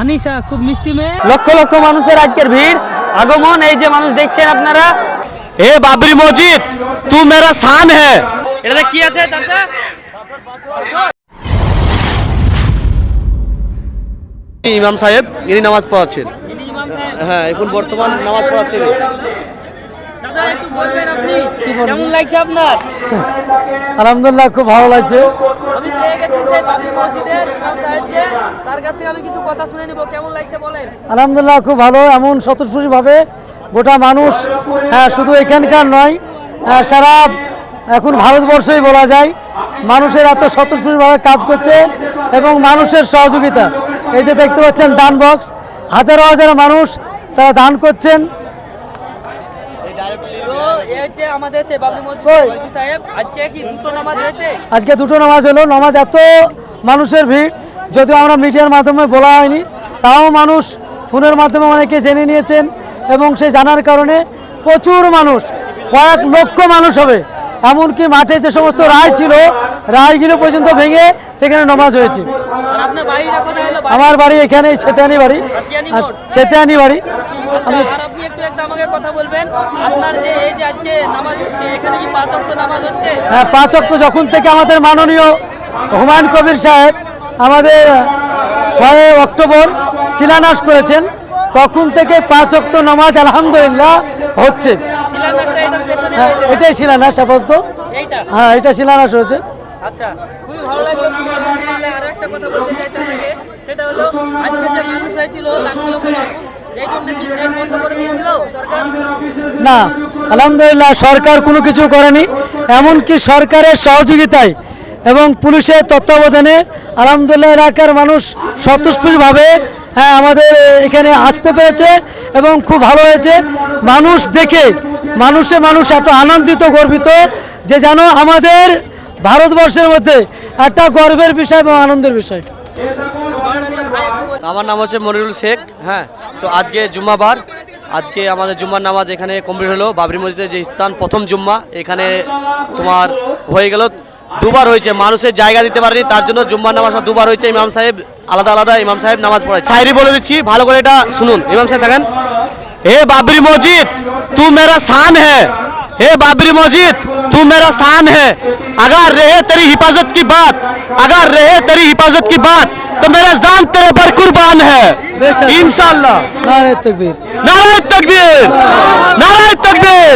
ইমাম খুব মিষ্টি মেয়ে। লক্ষ লক্ষ মানুষের আজকের ভিড় আগমন এই যে মানুষ দেখছেন আপনারা। হে বাবরি মসজিদ তু মেরা শান হে। ইমাম সাহেব ইনি নামাজ পড়াচ্ছেন। হ্যাঁ এখন বর্তমান নামাজ পড়াচ্ছেন। কেমন লাগছে আপনার? আলহামদুলিল্লাহ খুব ভালো লাগছে। আমি পেয়ে গেছি সেই বাবরি মসজিদের ইমাম সাহেবকে। তার কাছ থেকে আমি কিছু কথা শুনে নিব। কেমন লাগছে বলেন? আলহামদুলিল্লাহ খুব ভালো। এমন স্বতঃস্ফূর্তভাবে গোটা মানুষ হ্যাঁ শুধু এখানকার নয় হ্যাঁ, সারা এখন ভারতবর্ষই বলা যায় মানুষের এত স্বতঃস্ফূর্তভাবে কাজ করছে এবং মানুষের সহযোগিতা। এই যে দেখতে পাচ্ছেন দান বক্স হাজারো হাজারো মানুষ তারা দান করছেন। হচ্ছে আমাদের সেই বাবরি মসজিদ সাহেব। আজকে কি দুটো নামাজ হয়েছে? আজকে দুটো নামাজ হলো। নামাজ এত মানুষের ভিড় যদিও আমরা মিডিয়ার মাধ্যমে বলা হয়নি তাও মানুষ ফোনের মাধ্যমে অনেকে জেনে নিয়েছেন এবং সে জানার কারণে প্রচুর মানুষ কয়েক লক্ষ মানুষ হবে। এমনকি মাঠে যে সমস্ত রায় ছিল রায়গুলো পর্যন্ত ভেঙে সেখানে নামাজ হয়েছে। আমার বাড়ি এখানে ছেতেয়ানি বাড়ি। ছেতেয়ানি বাড়ি। আপনি একটু একটা আমাকে কথা বলবেন। আপনার যে এই যে আজকে নামাজ হচ্ছে এখানে কি পাঁচ অক্ট নামাজ হচ্ছে? হ্যাঁ পাঁচ অক্ট যখন থেকে আমাদের মাননীয় হুমায়ুন কবির সাহেব আমাদের ছয় অক্টোবর শিলান্যাস করেছেন তখন থেকে পাঁচ অক্ট নামাজ আলহামদুলিল্লাহ হচ্ছে। হ্যাঁ এটাই শিলান্যাস আপাতত। হ্যাঁ এটা শিলান্যাস হয়েছে। আচ্ছা খুবই ভালো লাগল আর একটা কথা বলতে চাই সেটা হলো, আজকে যে মানুষ হয়েছিল, লাখ লক্ষ মানুষ না, আলহামদুলিল্লাহ সরকার কোনো কিছু করেনি, এমনকি সরকারের সহযোগিতায় এবং পুলিশের তত্ত্বাবধানে আলহামদুলিল্লাহ এলাকার মানুষ স্বতঃস্ফূর্তভাবে হ্যাঁ আমাদের এখানে আসতে পেরেছে এবং খুব ভালো হয়েছে। মানুষ দেখে, মানুষে মানুষ এত আনন্দিত, গর্বিত যে যেন আমাদের ভারতবর্ষের মধ্যে একটা গর্বের বিষয় এবং আনন্দের বিষয়। ভাই একটু বল- আমার নাম হচ্ছে মনিরুল শেখ হ্যাঁ তো আজকে জুম্মাবার আজকে আমাদের জুম্মার নামাজ এখানে কমপ্লিট হলো বাবরি মসজিদের যে স্থান প্রথম জুম্মা এখানে তোমার হয়ে গেল দুবার হয়েছে মানুষের জায়গা দিতে পারেনি তার জন্য জুম্মার নামাজটা দুবার হয়েছে ইমাম সাহেব আলাদা আলাদা ইমাম সাহেব নামাজ পড়ায় শায়রি বলে দিচ্ছি ভালো করে এটা শুনুন ইমাম সাহেব থাকেন হে বাবরি মসজিদ তু মেরা শান है हे बाबरी मस्जिद तू मेरा शान है अगर रहे तेरी हिफाजत की बात अगर रहे तेरी हिफाजत की बात तो मेरा जान तेरे पर कुर्बान है बेशक। इंशाल्लाह নারে তকবীর नारे तकबीर नारे तकबीर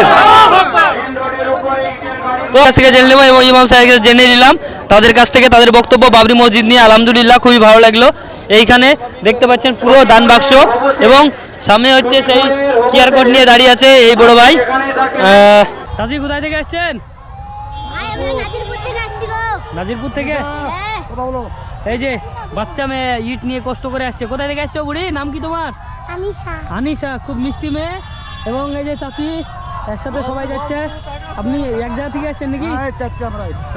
তো কাছ থেকে জেনে নেবো এবং ইমাম সাহেবের কাছে জেনে নিলাম তাদের কাছ থেকে তাদের বক্তব্য বাবরি মসজিদ নিয়ে আলহামদুলিল্লাহ খুবই ভালো লাগলো এইখানে দেখতে পাচ্ছেন পুরো দান বাক্স এবং সামনে হচ্ছে সেই কিয়ার কোড নিয়ে দাঁড়িয়ে আছে এই বড় ভাই চাচি কোথায় থেকে আসছেন ভাই আমরা নাজিরপুর থেকে? আসছি গো নাজিরপুর থেকে হ্যাঁ এই যে বাচ্চা মেয়ে ইট নিয়ে কষ্ট করে আসছে। কোথায় থেকে আসছো বুড়ি? নাম কি তোমার? আনিশা। আনিশা খুব মিষ্টি মেয়ে। এবং এই যে চাচি একসাথে সবাই যাচ্ছে। আপনি এক জায়গা থেকে আসছেন নাকি?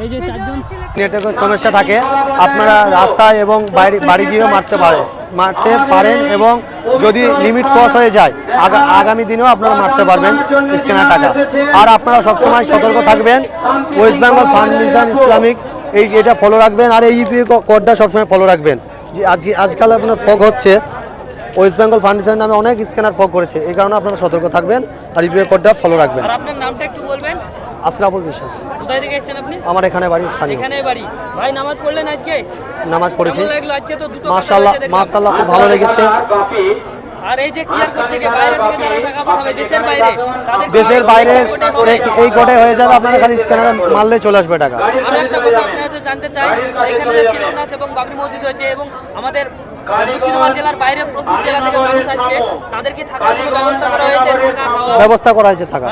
এই যে চারজন। নেটওয়ার্কের সমস্যা থাকে। আপনারা রাস্তায় এবং বাইরে বাড়ি গিয়েও মারতে পারে মারতে পারেন এবং যদি লিমিট ক্রস হয়ে যায় আগা- আগামী দিনেও আপনারা মারতে পারবেন স্ক্যানার টাকা। আর আপনারা সবসময় সতর্ক থাকবেন। ওয়েস্ট বেঙ্গল ফাউন্ডেশন ইসলামিক এই এটা ফলো রাখবেন আর এই ইউপিআই কোডটা সবসময় ফলো রাখবেন। যে আজ আজকাল আপনার ফগ হচ্ছে। ওয়েস্ট বেঙ্গল ফাউন্ডেশন নামে অনেক স্ক্যানার ফগ করেছে। এই কারণে আপনারা সতর্ক থাকবেন আর ইউপিআই কোডটা ফলো রাখবেন। আপনার নামটা একটু বলবেন? আসরাফুল বিশ্বাস। কোথায় থেকে এসেছেন আপনি? আমার এখানে বাড়ি স্থানীয়। এখানে বাড়ি। ভাই নামাজ পড়লেন আজকে? নামাজ পড়েছি। দেখলাম। মাশাল্লাহ খুব ভালো লেগেছে। আর এই যে কিয়ার কোড থেকে বাইরে থেকে যারা টাকা পাঠাবে দেশের বাইরে দেশের বাইরে এই- কোডে হয়ে যাবে আপনারা খালি স্ক্যানারে মারলে চলে আসবে টাকা। আরও একটা কথা আপনার কাছে জানতে চাই এখানে এবং বাবরি মসজিদ হয়েছে এবং আমাদের মুর্শিদাবাদ জেলার বাইরে প্রচুর জেলা থেকে মানুষ আসছে। তাদেরকে থাকার কোনো ব্যবস্থা করা হয়েছে থাকা খাওয়া ব্যবস্থা করা হয়েছে থাকা?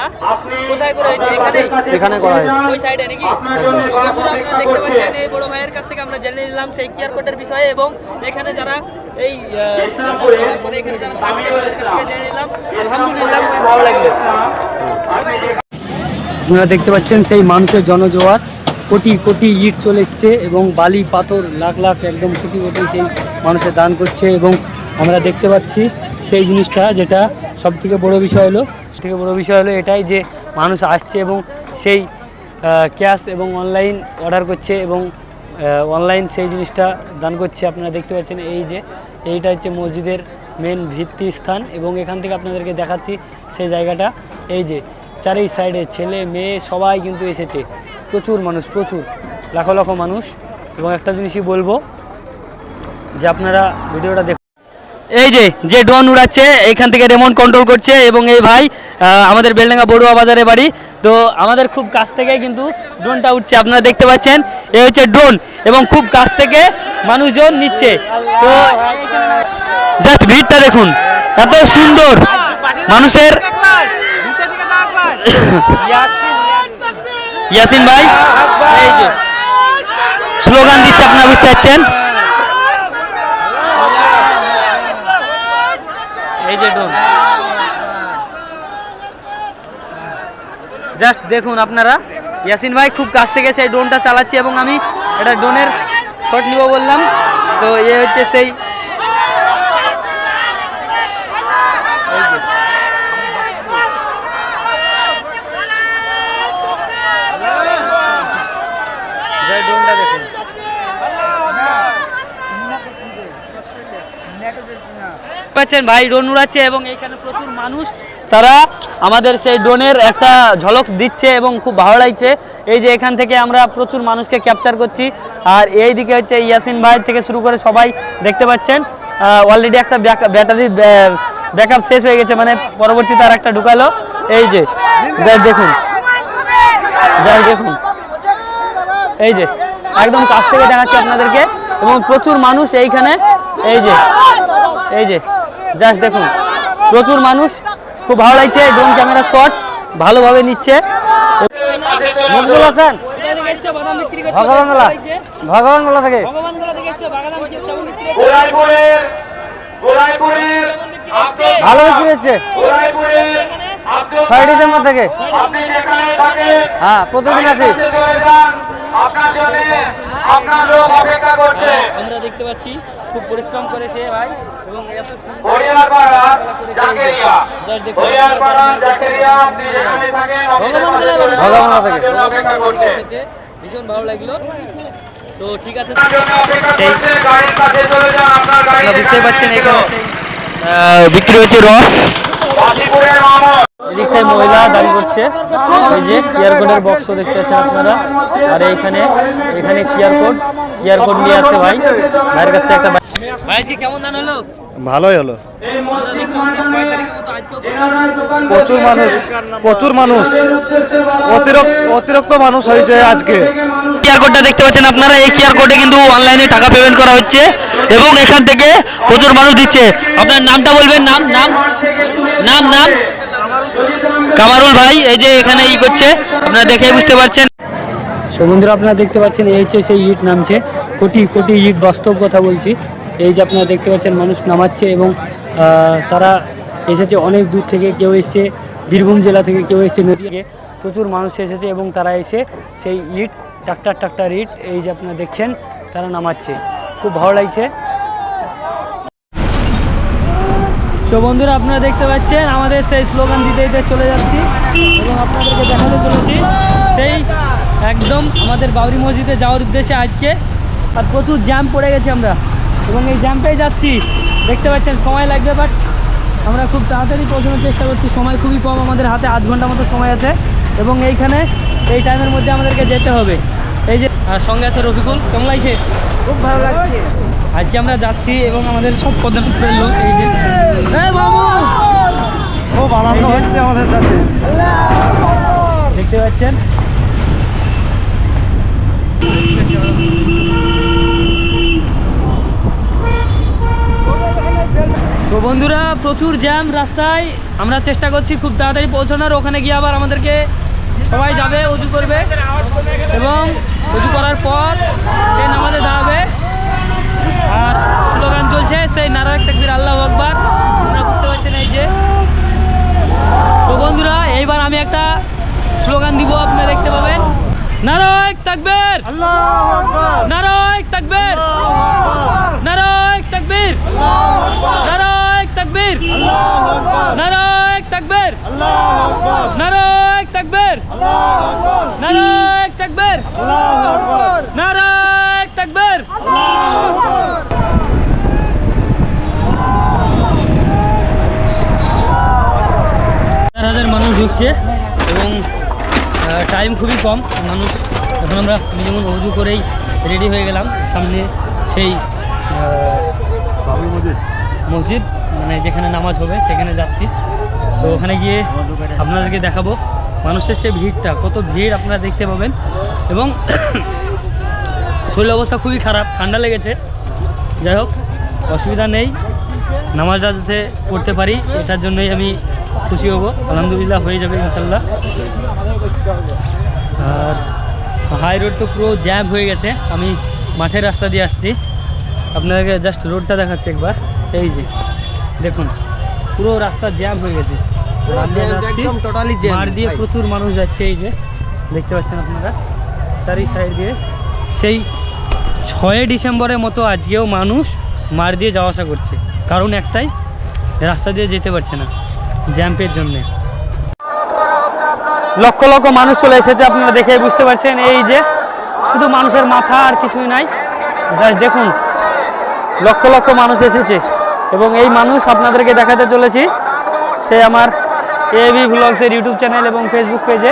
কোথায় করে হয়েছে? এখানে? করা হয়েছে। ওই সাইডে নাকি? বন্ধুরা আপনারা দেখতে পাচ্ছেন এই বড় ভাইয়ের কাছ থেকে আমরা জেনে নিলাম সেই কিয়ার কোডের বিষয়ে এবং এখানে যারা এই পরে এখানে যারা থাকছে তাদের কাছ থেকে জেনে নিলাম। আলহামদুলিল্লাহ ভালো লাগল। আপনারা দেখতে পাচ্ছেন সেই মানুষের জনজোয়ার। কোটি কোটি ইট চলে এসছে এবং বালি, পাথর, লাখ লাখ একদম কোটি কোটি সেই মানুষের দান করছে এবং আমরা দেখতে পাচ্ছি সেই জিনিসটা যেটা সব থেকে বড় বিষয় হলো। থেকে বড় বিষয় হলো এটাই যে মানুষ আসছে এবং সেই ক্যাশ এবং অনলাইন অর্ডার করছে এবং অনলাইন সেই জিনিসটা দান করছে। আপনারা দেখতে পাচ্ছেন এই যে, এইটা হচ্ছে মসজিদের মেন ভিত্তি স্থান এবং এখান থেকে আপনাদেরকে দেখাচ্ছি সেই জায়গাটা। এই যে, চারি সাইডে ছেলে, মেয়ে সবাই কিন্তু এসেছে। প্রচুর মানুষ প্রচুর লাখো লাখো মানুষ। এবং একটা জিনিসই বলব যে আপনারা ভিডিওটা দেখুন এই যে যে ড্রোন উড়াচ্ছে এইখান থেকে রেমন্ট কন্ট্রোল করছে এবং এই ভাই আমাদের বেলডাঙ্গা বড়ুয়া বাজারে বাড়ি। তো আমাদের খুব কাছ থেকে কিন্তু ড্রোনটা উঠছে আপনারা দেখতে পাচ্ছেন। এ হচ্ছে ড্রোন এবং খুব কাছ থেকে মানুষজন নিচ্ছে। তো জাস্ট ভিড়টা দেখুন এত সুন্দর। মানুষের ইয়াসিন ভাই? এই যে স্লোগান দিচ্ছে, আপনারা বুঝতে পারছেন? এই যে ড্রোন। জাস্ট দেখুন আপনারা। ইয়াসিন ভাই খুব কাছ থেকে সেই ড্রোনটা চালাচ্ছে এবং আমি এটা ড্রোনের শট নিব বললাম। তো এ হচ্ছে সেই এই যে। পাচ্ছেন ভাই ড্রোন উড়াচ্ছে এবং এখানে প্রচুর মানুষ। তারা আমাদের সেই ড্রোনের একটা ঝলক দিচ্ছে এবং খুব ভালো লাগছে। এই যে এখান থেকে আমরা প্রচুর মানুষকে ক্যাপচার করছি। আর এই দিকে হচ্ছে ইয়াসিন ভাই থেকে শুরু করে সবাই দেখতে পাচ্ছেন। অলরেডি একটা ব্যাটারি ব্যাকআপ শেষ হয়ে গেছে মানে পরবর্তীতে আর একটা ঢুকালো। এই যে, যাই দেখুন যাই দেখুন। এই যে একদম কাছ থেকে দেখাচ্ছি আপনাদেরকে এবং প্রচুর মানুষ এইখানে এই যে এই যে জাস্ট দেখুন প্রচুর মানুষ খুব ভালো লাগছে ড্রোন ক্যামেরা শট ভালোভাবে নিচ্ছে। মকবুল হাসান ভগবানগোলা ভগবানগোলা থেকে। ভালো বিক্রি হচ্ছে। ছয় ডিসেম্বর থেকে। হ্যাঁ প্রতিদিন আসি আপনার জন্য আপনার লোক অপেক্ষা করছে। আমরা দেখতে পাচ্ছি খুব পরিশ্রম করেছে ভাই এবং এত ভীষণ ভালো লাগল। তো ঠিক আছে বুঝতেই পারছেন এখানে বিক্রি হচ্ছে রস। এদিকটায় মহিলা দান করছে। এই যে কিয়ার কোডের বক্স দেখতে পাচ্ছেন আপনারা। আর এইখানে এখানে কিয়ার কোড। কিয়ার কোড নিয়ে আছে ভাই। ভাইয়ের কাছ থেকে একটা ভাই ভাই আজকে কেমন দান হলো? ভালোই হলো। প্রচুর মানুষ প্রচুর মানুষ। অতিরিক্ত অতিরিক্ত মানুষ হয়েছে আজকে। কিয়ার কোডটা দেখতে পাচ্ছেন আপনারা। এই কিয়ার কোডে কিন্তু অনলাইনে টাকা পেমেন্ট করা হচ্ছে এবং এখান থেকে প্রচুর মানুষ দিচ্ছে। আপনার নামটা বলবেন? নাম নাম? নাম নাম? কামারুল ভাই, এই যে এখানে ই করছে, আপনারা দেখে বুঝতে পারছেন। সো বন্ধুরা, আপনারা দেখতে পাচ্ছেন এই হচ্ছে সেই ইট নামছে, কোটি কোটি ইট বাস্তব কথা বলছি। এই যে আপনারা দেখতে পাচ্ছেন, মানুষ নামাচ্ছে এবং তারা এসেছে অনেক দূর থেকে, কেউ এসছে বীরভূম জেলা থেকে, কেউ এসছে নদী থেকে। প্রচুর মানুষ এসেছে এবং তারা এসে সেই ইট টাকটার টাকটার ইট, এই যে আপনারা দেখছেন, তারা নামাচ্ছে। খুব ভালো লাগছে। তো বন্ধুরা, আপনারা দেখতে পাচ্ছেন, আমাদের সেই স্লোগান দিতে দিতে চলে যাচ্ছি এবং আপনাদেরকে দেখাতে চলেছি। সেই একদম আমাদের বাবরি মসজিদে যাওয়ার উদ্দেশ্যে আজকে, আর প্রচুর জ্যাম পড়ে গেছি আমরা। এবং এই জ্যামটাই যাচ্ছি। দেখতে পাচ্ছেন, সময় লাগবে বাট আমরা খুব তাড়াতাড়ি পৌঁছানোর চেষ্টা করছি। সময় খুবই কম, আমাদের হাতে আধ ঘণ্টা মতো সময় আছে। এবং এইখানে, এই টাইমের মধ্যে আমাদেরকে যেতে হবে। এই যে আর সঙ্গে আছে রফিকুল কেমন লাগছে? খুব ভালো লাগছে। আজকে আমরা যাচ্ছি এবং আমাদের সব পদার্থের লোক এই যে খুব আনন্দ হচ্ছে আমাদের সাথে। দেখতে পাচ্ছেন? তো বন্ধুরা প্রচুর জ্যাম রাস্তায়। আমরা চেষ্টা করছি খুব তাড়াতাড়ি পৌঁছানোর। ওখানে গিয়ে আবার আমাদেরকে সবাই যাবে উঁচু করবে। এবং উঁচু করার পর ট্রেন আমাদের দাঁড়াবে। আর স্লোগান চলছে সেই নারায়ক তাকবির আল্লাহ আকবার। আপনারা বুঝতে পারছেন এই যে। তো বন্ধুরা এইবার আমি একটা স্লোগান দিব আপনারা দেখতে পাবেন। নারায়ক তাকবীর! নারায়ক তাকবীর! নারায়ক তাকবীর! নারায়ক তাকবীর! নারায়ক তাকবীর! নারায়ক তাকবীর! নারায়ক তাকবীর। নারায়ক চার হাজার মানুষ ঢুকছে এবং টাইম খুবই কম। মানুষ এখন আমরা আমি যেমন অজু করেই রেডি হয়ে গেলাম। সামনে সেই মসজিদ মানে যেখানে নামাজ হবে সেখানে যাচ্ছি। তো ওখানে গিয়ে আপনাদেরকে দেখাবো। মানুষের সে ভিড়টা, কত ভিড় আপনারা দেখতে পাবেন। এবং শরীর অবস্থা খুবই খারাপ, ঠান্ডা লেগেছে। যাই হোক, অসুবিধা নেই। নামাজটা যাতে পড়তে পারি, এটার জন্যই আমি খুশি হব। আলহামদুলিল্লাহ, হয়ে যাবে ইনশাল্লাহ আর হাই রোড তো পুরো জ্যাম হয়ে গেছে। আমি মাঠের রাস্তা দিয়ে আসছি। আপনাদেরকে জাস্ট রোডটা দেখাচ্ছি একবার। এই যে, দেখুন, পুরো রাস্তা জ্যাম হয়ে গেছে। মাঠ দিয়ে প্রচুর মানুষ যাচ্ছে এই যে দেখতে পাচ্ছেন আপনারা? চারি সাইড দিয়ে। সেই ছয় ডিসেম্বরের মতো আজকেও মানুষ মার দিয়ে যাওয়া আসা করছে। কারণ একটাই রাস্তা দিয়ে যেতে পারছে না জ্যাম্পের জন্যে। লক্ষ লক্ষ মানুষ চলে এসেছে আপনারা দেখে বুঝতে পারছেন। এই যে শুধু মানুষের মাথা আর কিছুই নাই। জাস্ট দেখুন লক্ষ লক্ষ মানুষ এসেছে। এবং এই মানুষ আপনাদেরকে দেখাতে চলেছি। সে আমার এবি ভ্লগসের ইউটিউব চ্যানেল এবং ফেসবুক পেজে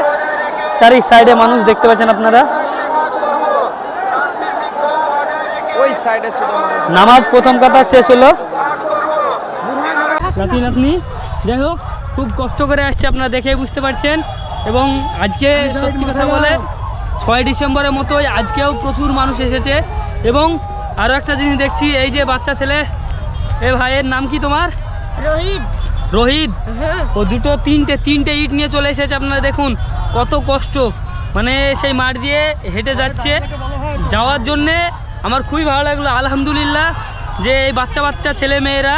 চারি সাইডে মানুষ দেখতে পাচ্ছেন আপনারা। নামাজ প্রথম কথা শেষ হলো। নাতি নাতনি যাই হোক খুব কষ্ট করে আসছে আপনারা দেখে বুঝতে পারছেন। এবং আজকে সত্যি কথা বলে ছয় ডিসেম্বরের মতোই আজকেও প্রচুর মানুষ এসেছে। এবং আরও একটা জিনিস দেখছি এই যে বাচ্চা ছেলে এ ভাইয়ের নাম কি তোমার? রোহিত। রোহিত ও দুটো তিনটে তিনটে ইট নিয়ে চলে এসেছে আপনারা দেখুন কত কষ্ট। মানে সেই মাঠ দিয়ে হেঁটে যাচ্ছে। যাওয়ার জন্যে আমার খুবই ভালো লাগল। আলহামদুলিল্লাহ যে এই বাচ্চা বাচ্চা ছেলে মেয়েরা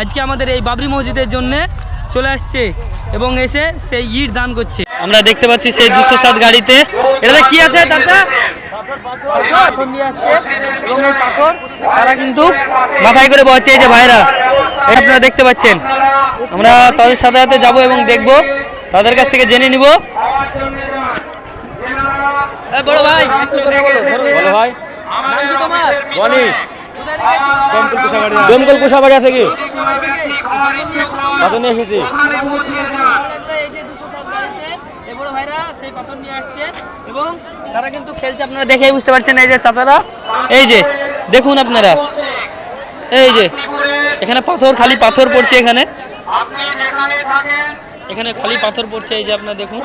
আজকে আমাদের এই বাবরি মসজিদের জন্যে চলে আসছে এবং এসে সেই ইট দান করছে। আমরা দেখতে পাচ্ছি সেই দুশো সাত গাড়িতে। এটাতে কি আছে চাচা? পাথর নিয়ে আসছে। এবং এই পাথর তারা কিন্তু মাথায় করে বসছে এই যে ভাইরা এই আপনারা দেখতে পাচ্ছেন। আমরা তাদের সাথে সাথে যাব এবং দেখব। তাদের কাছ থেকে জেনে নিব। এ, বড় ভাই বলো। বলো ভাই। নাম কি তোমার? বনি। কোথায় থেকে কুশাবাড়ি। আছে কি? সময় থেকে পাথর নিয়ে এসেছ? পাথর নিয়ে এসেছি এই যে 207 গাড়িতে এ বড় ভাইরা সেই পাথর নিয়ে আসছে। এবং তারা কিন্তু খেলছে, আপনারা দেখে বুঝতে পারছেন এই যে চাচারা। এই যে, দেখুন আপনারা। এই যে, এখানে পাথর, খালি পাথর পড়ছে এখানে। এখানে খালি পাথর পড়ছে, এই যে আপনারা দেখুন।